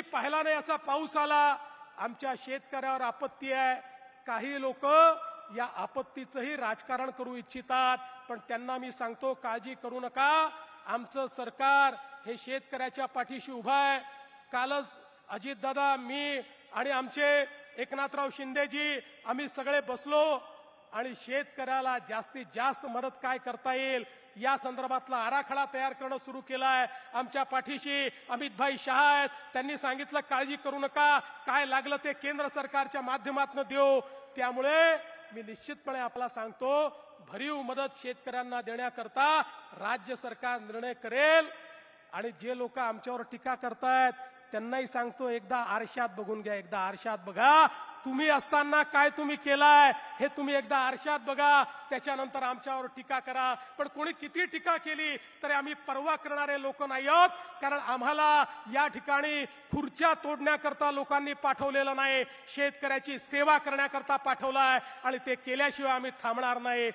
कधी पाहिला नाही असा पाऊस आला आमच्या शेतकऱ्यावर आपत्ती आहे. काही लोक या आपत्तीचंही राजकारण करू इच्छितात पण त्यांना मी सांगतो काळजी करू नका. आमचं सरकार हे शेतकऱ्याच्या पाठीशी उभं आहे. कालच अजितदादा मी आणि आमचे एकनाथराव शिंदेजी आम्ही सगळे बसलो. आणि शेतकऱ्याला जास्तीत जास्त मदत काय करता येईल? या संदर्भातला आराखडा तयार करणं सुरू केलं आहे आमच्या पाठीशी अमितभाई शहा आहेत. त्यांनी सांगितलं काळजी करू नका. काय लागलं ते केंद्र सरकारच्या माध्यमातून देऊ. त्यामुळे मी निश्चितपणे आपला सांगतो भरीव मदत शेतकऱ्यांना देण्याकरता राज्य सरकार निर्णय करेल आणि जे लोक आमच्यावर टीका करतायत त्यांनाही सांगतो एकदा आरशात बघून घ्या एकदा आरशात बघा. तुम्ही असताना काय तुम्ही केलाय हे तुम्ही एकदा आरशात बघा. त्याच्यानंतर आमच्यावर टीका करा. पण कोणी किती टीका केली तरी आम्ही परवा करणारे लोक नाही आहोत कारण आम्हाला या ठिकाणी खुर्च्या तोडण्याकरता लोकांनी पाठवलेलं नाही. शेतकऱ्याची सेवा करण्याकरता पाठवलाय आणि ते केल्याशिवाय आम्ही थांबणार नाही.